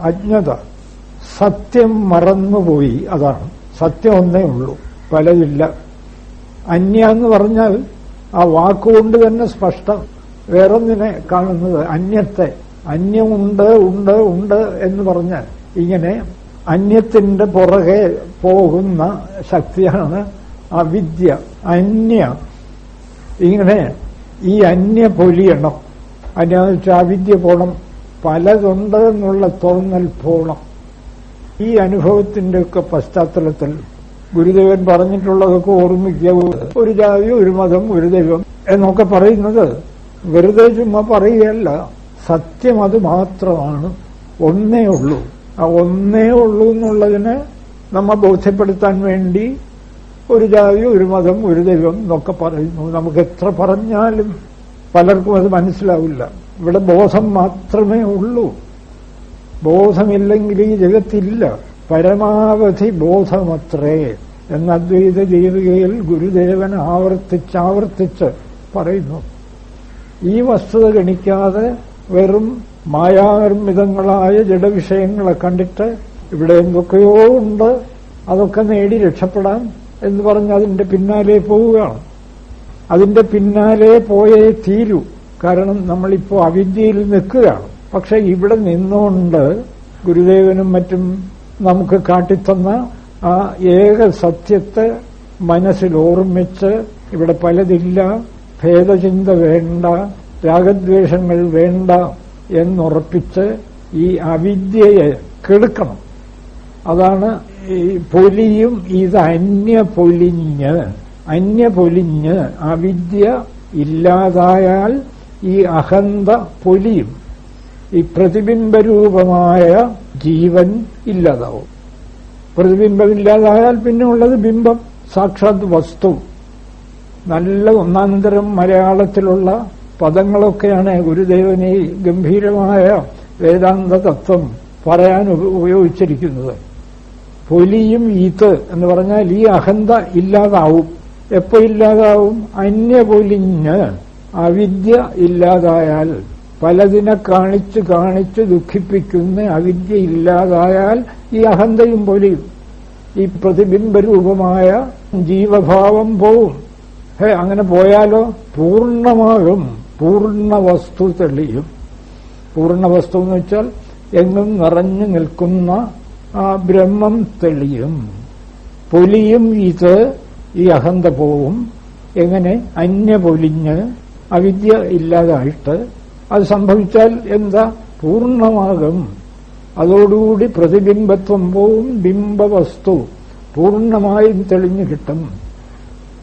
അജ്ഞത. സത്യം മറന്നുപോയി അതാണ്. സത്യം ഒന്നേ ഉള്ളൂ പലതില്ല. അന്യ എന്ന് പറഞ്ഞാൽ ആ വാക്കുകൊണ്ട് തന്നെ സ്പഷ്ടം. വേറൊന്നിനെ കാണുന്നത് അന്യത്തെ. അന്യമുണ്ട് ഉണ്ട് ഉണ്ട് എന്ന് പറഞ്ഞാൽ ഇങ്ങനെ അന്യത്തിന്റെ പുറകെ പോകുന്ന ശക്തിയാണ് അവിദ്യ അന്യ. ഇങ്ങനെ ഈ അന്യ പൊലിയണം. അതിനാന്ന് വെച്ചാൽ അവിദ്യ പോണം. പലതുണ്ട് എന്നുള്ള തോന്നൽ പോണം. ഈ അനുഭവത്തിന്റെ ഒക്കെ പശ്ചാത്തലത്തിൽ ഗുരുദേവൻ പറഞ്ഞിട്ടുള്ളതൊക്കെ ഓർമ്മിക്കുക. ഒരു ജാതി ഒരു മതം ഒരു ദൈവം എന്നൊക്കെ പറയുന്നത് വെറുതെ ചുമ്മാ പറയുകയല്ല. സത്യം അത് മാത്രമാണ്. ഒന്നേ ഉള്ളൂ. ആ ഒന്നേ ഉള്ളൂ എന്നുള്ളതിനെ നമ്മെ ബോധ്യപ്പെടുത്താൻ വേണ്ടി ഒരു ജാതി ഒരു മതം ഒരു ദൈവം എന്നൊക്കെ പറയുന്നു. നമുക്ക് എത്ര പറഞ്ഞാലും പലർക്കും അത് മനസ്സിലാവില്ല. ഇവിടെ ബോധം മാത്രമേ ഉള്ളൂ. ബോധമില്ലെങ്കിൽ ഈ ജഗത്തില്ല. പരമാവധി ബോധമത്രേ. എന്ന അദ്വൈത ദീപികയിൽ ഗുരുദേവൻ ആവർത്തിച്ചാവർത്തിച്ച് പറയുന്നു. ഈ വസ്തുത ഗണിക്കാതെ വെറും മായാനിർമ്മിതങ്ങളായ ജഡവിഷയങ്ങളെ കണ്ടിട്ട് ഇവിടെ എന്തൊക്കെയോ ഉണ്ട്. അതൊക്കെ നേടി രക്ഷപ്പെടാം എന്ന് പറഞ്ഞ് അതിന്റെ പിന്നാലെ പോവുകയാണ്. അതിന്റെ പിന്നാലെ പോയേ തീരൂ. കാരണം നമ്മളിപ്പോ അവിദ്യയിൽ നിൽക്കുകയാണ്. പക്ഷെ ഇവിടെ നിന്നുകൊണ്ട് ഗുരുദേവനും മറ്റും നമുക്ക് കാട്ടിത്തന്ന ആ ഏക സത്യത്തെ മനസ്സിൽ ഓർമ്മിച്ച് ഇവിടെ പലതില്ല. ഭേദചിന്ത വേണ്ട രാഗദ്വേഷങ്ങൾ വേണ്ട എന്നുറപ്പിച്ച് ഈ അവിദ്യയെ കെടുക്കണം. അതാണ് ഈ പൊലിയും ഇത് അന്യ പൊലിഞ്ഞ് അന്യ പൊലിഞ്ഞ് അവിദ്യ ഇല്ലാതായാൽ ഈ അഹന്ത പൊലിയും ഈ പ്രതിബിംബരൂപമായ ജീവൻ ഇല്ലാതാവും. പ്രതിബിംബം ഇല്ലാതായാൽ പിന്നെ ഉള്ളത് ബിംബം സാക്ഷാത് വസ്തു. നല്ല ഒന്നാന്തരം മലയാളത്തിലുള്ള പദങ്ങളൊക്കെയാണ് ഗുരുദേവനെ ഗംഭീരമായ വേദാന്ത തത്വം പറയാൻ ഉപയോഗിച്ചിരിക്കുന്നത്. പൊലിയും ഈത്ത് എന്ന് പറഞ്ഞാൽ ഈ അഹന്ത ഇല്ലാതാവും. എപ്പോ ഇല്ലാതാവും? അന്യപൊലിഞ്ഞ് അവിദ്യ ഇല്ലാതായാൽ പലതിനെ കാണിച്ച് കാണിച്ച് ദുഃഖിപ്പിക്കുന്ന അവിദ്യ ഇല്ലാതായാൽ ഈ അഹന്തയും പൊലിയും ഈ പ്രതിബിംബരൂപമായ ജീവഭാവം പോവും. ഹേ അങ്ങനെ പോയാലോ? പൂർണമാകും പൂർണ വസ്തു തെളിയും. പൂർണ വസ്തു എന്ന് വെച്ചാൽ എങ്ങും നിറഞ്ഞു നിൽക്കുന്ന ആ ബ്രഹ്മം തെളിയും. പൊലിയും ഇത് ഈ അഹന്ത പോവും. എങ്ങനെ? അന്യ പൊലിഞ്ഞ് അവിദ്യ ഇല്ലാതായിട്ട് അത് സംഭവിച്ചാൽ എന്താ? പൂർണമാകും. അതോടുകൂടി പ്രതിബിംബത്വം പോവും ബിംബവസ്തു പൂർണമായും തെളിഞ്ഞു കിട്ടും.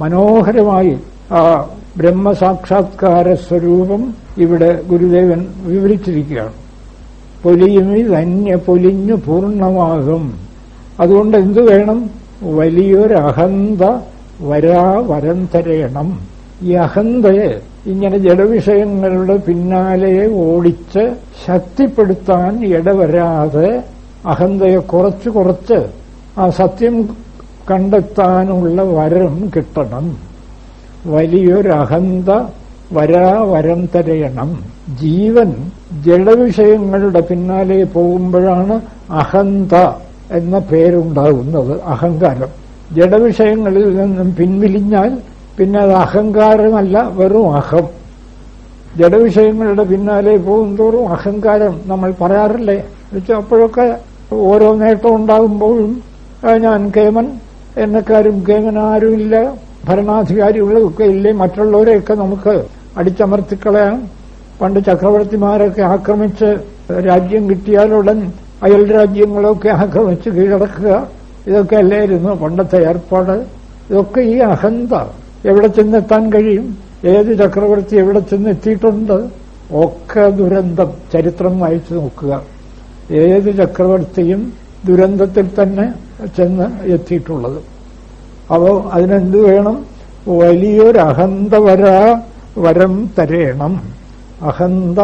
മനോഹരമായി ആ ബ്രഹ്മസാക്ഷാത്കാര സ്വരൂപം ഇവിടെ ഗുരുദേവൻ വിവരിച്ചിരിക്കുകയാണ്. പൊലിയുമി ധന്യ പൊലിഞ്ഞു പൂർണമാകും. അതുകൊണ്ട് എന്തു വേണം? വലിയൊരഹന്ത വരാ വരന്തരേണം ഈ അഹന്തയെ ഇങ്ങനെ ജഡവിഷയങ്ങളുടെ പിന്നാലെ ഓടിച്ച് ശക്തിപ്പെടുത്താൻ ഇടവരാതെ അഹന്തയെ കുറച്ച് കുറച്ച് ആ സത്യം കണ്ടെത്താനുള്ള വരം കിട്ടണം. വലിയൊരഹന്ത വരാ വരം തരയണം. ജീവൻ ജഡവിഷയങ്ങളുടെ പിന്നാലെ പോകുമ്പോഴാണ് അഹന്ത എന്ന പേരുണ്ടാകുന്നത് അഹങ്കാരം. ജഡവിഷയങ്ങളിൽ നിന്നും പിൻവലിഞ്ഞാൽ പിന്നെ അത് അഹങ്കാരമല്ല വെറും അഹം. ജഡവിഷയങ്ങളുടെ പിന്നാലെ പോകും തോറും അഹങ്കാരം നമ്മൾ പറയാറില്ലേ? വെച്ചാൽ അപ്പോഴൊക്കെ ഓരോ നേട്ടം ഉണ്ടാകുമ്പോഴും ഞാൻ കേമൻ എന്നെക്കാരും കേമൻ ആരുമില്ല ഭരണാധികാരികളൊക്കെ ഇല്ലേ മറ്റുള്ളവരെയൊക്കെ നമുക്ക് അടിച്ചമർത്തിക്കളയാം. പണ്ട് ചക്രവർത്തിമാരൊക്കെ ആക്രമിച്ച് രാജ്യം കിട്ടിയാലുടൻ അയൽ രാജ്യങ്ങളൊക്കെ ആക്രമിച്ച് കീഴടക്കുക ഇതൊക്കെ അല്ലായിരുന്നു പണ്ടത്തെ ഏർപ്പാട്. ഇതൊക്കെ ഈ അഹന്ത എവിടെ ചെന്നെത്താൻ കഴിയും? ഏത് ചക്രവർത്തി എവിടെ ചെന്നെത്തിയിട്ടുണ്ട്? ഒക്കെ ദുരന്തം. ചരിത്രം വായിച്ചു നോക്കുക. ഏത് ചക്രവർത്തിയും ദുരന്തത്തിൽ തന്നെ ചെന്ന് എത്തിയിട്ടുള്ളത്. അപ്പോ അതിനെന്ത് വേണം? വലിയൊരഹന്ത വരാ വരം തരേണം. അഹന്ത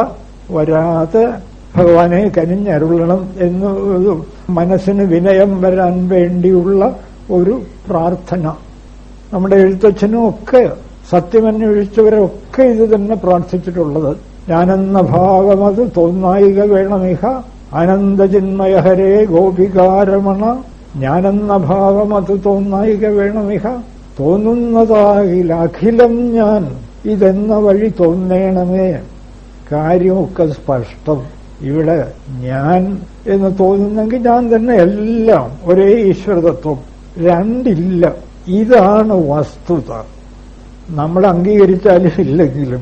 വരാതെ ഭഗവാനെ കനിഞ്ഞരുളണം എന്ന് മനസ്സിന് വിനയം വരാൻ വേണ്ടിയുള്ള ഒരു പ്രാർത്ഥന. നമ്മുടെ എഴുത്തച്ഛനും ഒക്കെ സത്യമന്വേഷിച്ചവരൊക്കെ ഇത് തന്നെ പ്രാർത്ഥിച്ചിട്ടുള്ളത്. ഞാനെന്ന ഭാവമത് തോന്നായിക വേണമിഹ അനന്തജിന്മയഹരേ ഗോപികാരമണ. ഞാനെന്ന ഭാവം അത് തോന്നായിക വേണമിഹ തോന്നുന്നതാകിൽ അഖിലം ഞാൻ ഇതെന്ന വഴി തോന്നേണമേ. കാര്യമൊക്കെ സ്പഷ്ടം. ഇവിടെ ഞാൻ എന്ന് തോന്നുന്നെങ്കിൽ ഞാൻ തന്നെ എല്ലാം ഒരേ ഈശ്വരതത്വം. രണ്ടില്ല. ഇതാണ് വസ്തുത. നമ്മൾ അംഗീകരിച്ചാലും ഇല്ലെങ്കിലും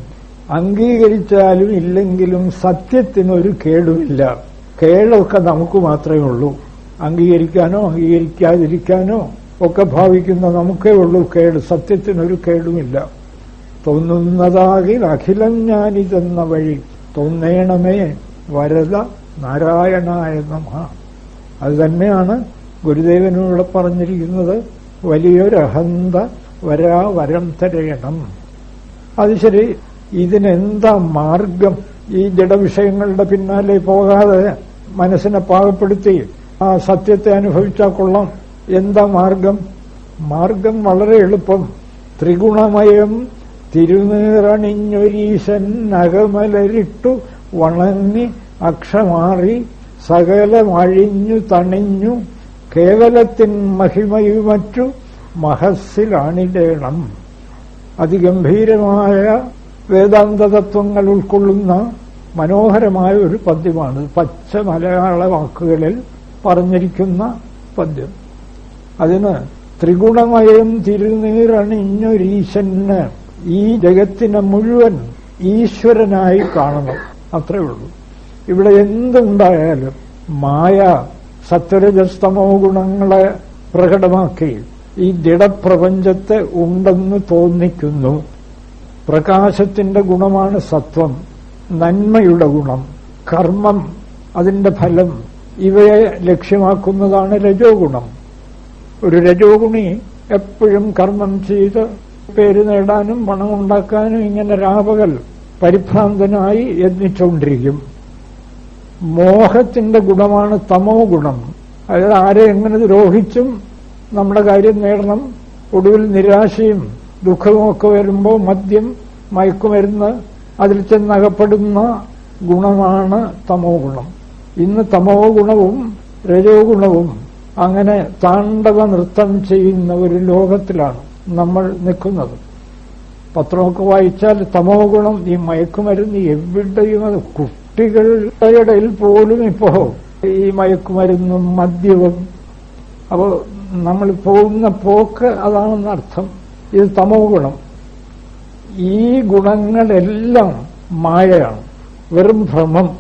അംഗീകരിച്ചാലും ഇല്ലെങ്കിലും സത്യത്തിനൊരു കേടുമില്ല. കേടൊക്കെ നമുക്ക് മാത്രമേ ഉള്ളൂ. അംഗീകരിക്കാനോ അംഗീകരിക്കാതിരിക്കാനോ ഒക്കെ ഭാവിക്കുന്ന നമുക്കേ ഉള്ളൂ കേട്. സത്യത്തിനൊരു കേടുമില്ല. തോന്നുന്നതാകിൽ അഖിലം ഞാനിതെന്ന വഴി തോന്നേണമേ വരത നാരായണായ നമ. അത് തന്നെയാണ് ഗുരുദേവനോട് പറഞ്ഞിരിക്കുന്നത്. വലിയൊരഹന്ത വരാ വരം തരയണം. അത് ശരി ഇതിനെന്താ മാർഗം? ഈ ജഡവിഷയങ്ങളുടെ പിന്നാലെ പോകാതെ മനസ്സിനെ പാകപ്പെടുത്തി ആ സത്യത്തെ അനുഭവിച്ചാൽ കൊള്ളാം. എന്താ മാർഗം? മാർഗം വളരെ എളുപ്പം. ത്രിഗുണമയം തിരുനീറണിഞ്ഞൊരീശൻ നഗമലരിട്ടു വണങ്ങി അക്ഷമാറി സകലമഴിഞ്ഞു തണിഞ്ഞു കേവലത്തിൻ മഹിമയുമറ്റു മഹസ്സിലാണിടേണം അതിഗംഭീരമായ വേദാന്ത തത്വങ്ങൾ ഉൾക്കൊള്ളുന്ന മനോഹരമായ ഒരു പദ്യമാണ് പച്ച മലയാള വാക്കുകളിൽ പറഞ്ഞിരിക്കുന്ന പദ്യം. അതിന് ത്രിഗുണമയം തിരുനീറണിഞ്ഞൊരീശന് ഈ ജഗത്തിനെ മുഴുവൻ ഈശ്വരനായി കാണണം. അത്രേ ഉള്ളൂ. ഇവിടെ എന്തുണ്ടായാലും മായ സത്വരജസ്തമോ ഗുണങ്ങളെ പ്രകടമാക്കി. ഈ ദൃഢപ്രപഞ്ചത്തെ ഉണ്ടെന്ന് തോന്നിക്കുന്നു. പ്രകാശത്തിന്റെ ഗുണമാണ് സത്വം. നന്മയുടെ ഗുണം. കർമ്മം അതിന്റെ ഫലം. ഇവയെ ലക്ഷ്യമാക്കുന്നതാണ് രജോ ഗുണം ഒരു രജോ ഗുണി എപ്പോഴും കർമ്മം ചെയ്ത് പേര് നേടാനും പണം ഉണ്ടാക്കാനും ഇങ്ങനെ രാപകൽ പരിഭ്രാന്തനായി യത്നിച്ചുകൊണ്ടിരിക്കും മോഹത്തിന്റെ ഗുണമാണ് തമോ ഗുണം. അതായത് ആരെ എങ്ങനെ ദ്രോഹിച്ചും നമ്മുടെ കാര്യം നേടണം. ഒടുവിൽ നിരാശയും ദുഃഖവും ഒക്കെ വരുമ്പോൾ മദ്യം മയക്കുമരുന്ന് അതിൽ ചെന്നകപ്പെടുന്ന ഗുണമാണ് തമോ ഗുണം. ഇന്ന് തമോ ഗുണവും രജോ ഗുണവും അങ്ങനെ താണ്ഡവ നൃത്തം ചെയ്യുന്ന ഒരു ലോകത്തിലാണ് നമ്മൾ നിൽക്കുന്നത്. പത്രമൊക്കെ വായിച്ചാൽ തമോ ഗുണം ഈ മയക്കുമരുന്ന് എവിടെയും അത് കുട്ടികളുടെ ഇടയിൽ പോലും ഇപ്പോ ഈ മയക്കുമരുന്നും മദ്യവും അപ്പോൾ നമ്മൾ പോകുന്ന പോക്ക് അതാണെന്ന് അർത്ഥം. ഇത് തമോ ഗുണം. ഈ ഗുണങ്ങളെല്ലാം മായയാണ് വെറും ഭ്രമം.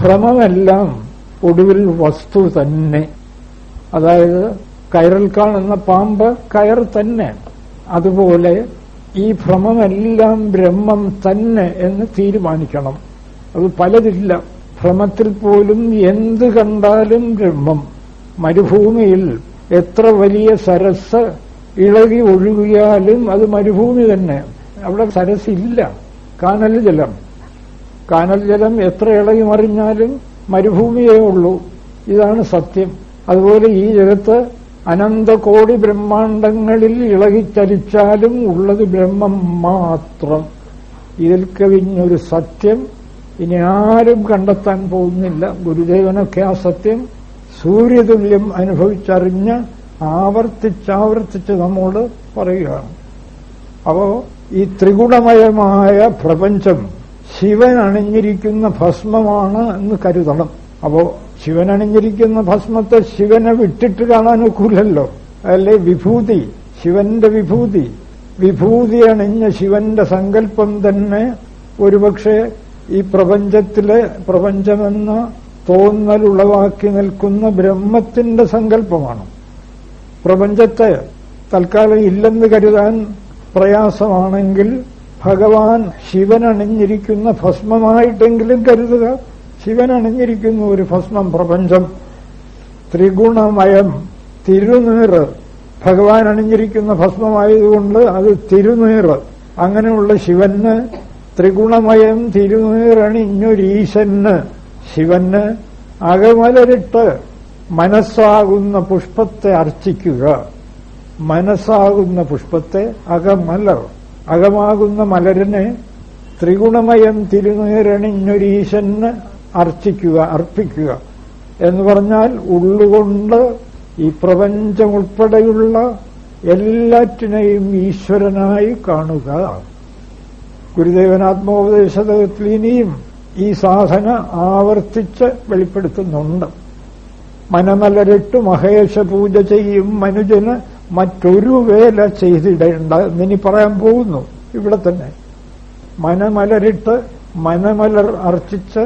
ഭ്രമമെല്ലാം ഒടുവിൽ വസ്തു തന്നെ. അതായത് കയറിൽ കാണുന്ന പാമ്പ് കയർ തന്നെ. അതുപോലെ ഈ ഭ്രമമെല്ലാം ബ്രഹ്മം തന്നെ എന്ന് തീരുമാനിക്കണം. അത് പലതില്ല. ഭ്രമത്തിൽ പോലും എന്ത് കണ്ടാലും ബ്രഹ്മം. മരുഭൂമിയിൽ എത്ര വലിയ സരസ് ഇളകി ഒഴുകിയാലും അത് മരുഭൂമി തന്നെ. അവിടെ സരസില്ല കാനൽ ജലം. കാനൽ ജലം എത്ര ഇളകി മറിഞ്ഞാലും മരുഭൂമിയേ ഉള്ളൂ. ഇതാണ് സത്യം. അതുപോലെ ഈ ജഗത്ത് അനന്തകോടി ബ്രഹ്മാണ്ടങ്ങളിൽ ഇളകിച്ചലിച്ചാലും ഉള്ളത് ബ്രഹ്മം മാത്രം. ഇതിൽ കവിഞ്ഞൊരു സത്യം ഇനി ആരും കണ്ടെത്താൻ പോകുന്നില്ല. ഗുരുദേവനൊക്കെ ആ സത്യം സൂര്യതുല്യം അനുഭവിച്ചറിഞ്ഞ് ആവർത്തിച്ചാവർത്തിച്ച് നമ്മോട് പറയുകയാണ്. അപ്പോ ഈ ത്രിഗുണമയമായ പ്രപഞ്ചം ശിവൻ അണിഞ്ഞിരിക്കുന്ന ഭസ്മമാണ് എന്ന് കരുതണം. അപ്പോ ശിവൻ അണിഞ്ഞിരിക്കുന്ന ഭസ്മത്തെ ശിവനെ വിട്ടിട്ട് കാണാൻ ഒക്കില്ലല്ലോ അല്ലെ? വിഭൂതി ശിവന്റെ വിഭൂതി. വിഭൂതി അണിഞ്ഞ ശിവന്റെ സങ്കല്പം തന്നെ ഒരുപക്ഷെ ഈ പ്രപഞ്ചത്തിലെ പ്രപഞ്ചമെന്ന തോന്നൽ ഉളവാക്കി നിൽക്കുന്ന ബ്രഹ്മത്തിന്റെ സങ്കല്പമാണ്. പ്രപഞ്ചത്തെ തൽക്കാലം ഇല്ലെന്ന് കരുതാൻ പ്രയാസമാണെങ്കിൽ ഭഗവാൻ ശിവൻ അണിഞ്ഞിരിക്കുന്ന ഭസ്മമായിട്ടെങ്കിലും കരുതുക. ശിവൻ അണിഞ്ഞിരിക്കുന്ന ഒരു ഭസ്മം പ്രപഞ്ചം. ത്രിഗുണമയം തിരുനീറ് ഭഗവാൻ അണിഞ്ഞിരിക്കുന്ന ഭസ്മമായതുകൊണ്ട് അത് തിരുനീറ് അങ്ങനെയുള്ള ശിവന് ത്രിഗുണമയം തിരുനീറണിഞ്ഞൊരീശന് ശിവന് അകമലരിട്ട് മനസ്സാകുന്ന പുഷ്പത്തെ അർച്ചിക്കുക. മനസ്സാകുന്ന പുഷ്പത്തെ അകമലർ അകമാകുന്ന മലരിനെ ത്രിഗുണമയം തിരുനീറണിഞ്ഞൊരീശന് അർച്ചിക്കുക അർപ്പിക്കുക. എന്ന് പറഞ്ഞാൽ ഉള്ളുകൊണ്ട് ഈ പ്രപഞ്ചമുൾപ്പെടെയുള്ള എല്ലാറ്റിനെയും ഈശ്വരനായി കാണുക. ഗുരുദേവൻ ആത്മോപദേശത്തിൽ ഇനിയും ഈ സാധന ആവർത്തിച്ച് വെളിപ്പെടുത്തുന്നുണ്ട്. മനമലരിട്ട് മഹേഷ പൂജ ചെയ്യും മനുജന് മറ്റൊരു വേല ചെയ്തിടേണ്ട എന്നിനി പറയാൻ പോകുന്നു. ഇവിടെ തന്നെ മനമലരിട്ട് മനമലർ അർച്ചിച്ച്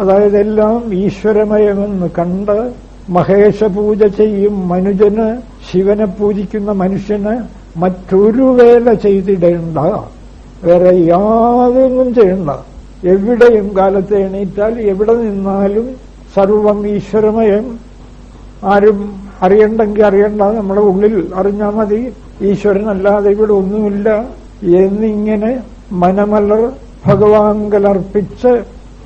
അതായത് എല്ലാം ഈശ്വരമയമെന്ന് കണ്ട് മഹേഷ പൂജ ചെയ്യും മനുജന് ശിവനെ പൂജിക്കുന്ന മനുഷ്യന് മറ്റൊരു വേല ചെയ്തിടേണ്ട. വേറെ യാതൊന്നും ചെയ്യണ്ട. എവിടെയും കാലത്ത് എണീറ്റാൽ എവിടെ നിന്നാലും സർവം ഈശ്വരമയം. ആരും അറിയണ്ടെങ്കിൽ അറിയണ്ട നമ്മുടെ ഉള്ളിൽ അറിഞ്ഞാൽ മതി. ഈശ്വരനല്ലാതെ ഇവിടെ ഒന്നുമില്ല. എന്നിങ്ങനെ മനമലർ ഭഗവാങ്കലർപ്പിച്ച്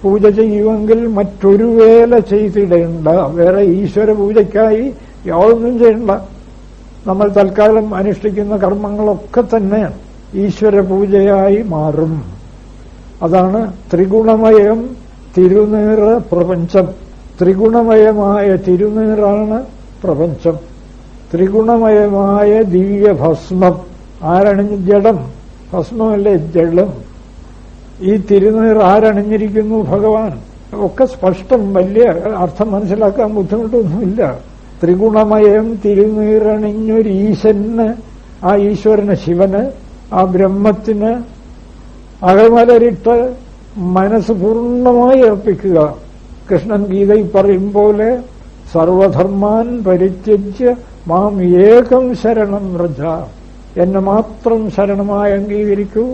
പൂജ ചെയ്യുമെങ്കിൽ മറ്റൊരു വേല ചെയ്തിടേണ്ട. വേറെ ഈശ്വര പൂജയ്ക്കായി യാതൊന്നും ചെയ്യണ്ട. നമ്മൾ തൽക്കാലം അനുഷ്ഠിക്കുന്ന കർമ്മങ്ങളൊക്കെ തന്നെ ഈശ്വര പൂജയായി മാറും. അതാണ് ത്രിഗുണമയം തിരുനീറ പ്രപഞ്ചം. ത്രിഗുണമയമായ തിരുനീറാണ് പ്രപഞ്ചം. ത്രിഗുണമയമായ ദിവ്യ ഭസ്മം ആരണിഞ്ഞ് ജഡം? ഭസ്മമല്ലേ ജഡം? ഈ തിരുനീർ ആരണിഞ്ഞിരിക്കുന്നു ഭഗവാൻ. ഒക്കെ സ്പഷ്ടം വലിയ അർത്ഥം മനസ്സിലാക്കാൻ ബുദ്ധിമുട്ടൊന്നുമില്ല. ത്രിഗുണമയം തിരുനീറണിഞ്ഞൊരു ഈശന് ആ ഈശ്വരന് ശിവന് ആ ബ്രഹ്മത്തിന് അകമലരിട്ട് മനസ്സ് പൂർണമായി അർപ്പിക്കുക. കൃഷ്ണൻ ഗീതയിൽ പറയും പോലെ സർവധർമാൻ പരിത്യജ്യ മാം ഏകം ശരണം വ്രജ എന്നെ മാത്രം ശരണമായി അംഗീകരിക്കൂ.